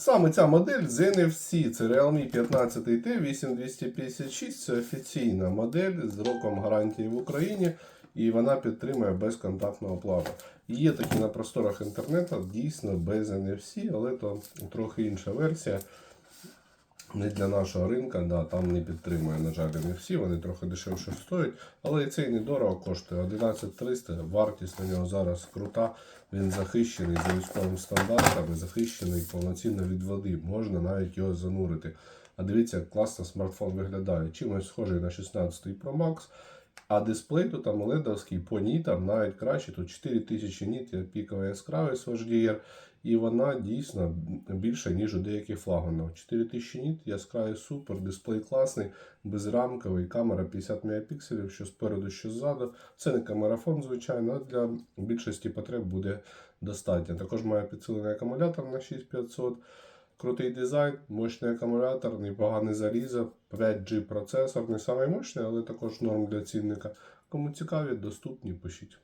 Саме ця модель з NFC, це Realme 15T 8256, це офіційна модель з роком гарантії в Україні, і вона підтримує безконтактну оплату. Є такі на просторах інтернету, дійсно без NFC, але то трохи інша версія. Не для нашого ринка, да, там не підтримує, на жаль, не всі, вони трохи дешевше стоять, але і цей недорого коштує 11300, вартість на нього зараз крута, він захищений за військовим стандартами, захищений повноцінно від води, можна навіть його занурити. А дивіться, як класно смартфон виглядає. Чимось схожий на 16 Pro Max, а дисплей тут там ледовський по нітам навіть краще. Тут 4000 ніт, пікова яскравість HDR, і вона дійсно більша, ніж у деяких флагманів. 4000 ніт, яскравий супер, дисплей класний, безрамковий, камера 50 мегапікселів, що спереду, що ззаду. Це не камерафон, звичайно, але для більшості потреб буде достатньо. Також має підсилений акумулятор на 6500. Крутий дизайн, мощний акумулятор, непоганий залізо, 5G процесор, не самий мощний, але також норм для цінника. Кому цікаві, доступні, пишіть.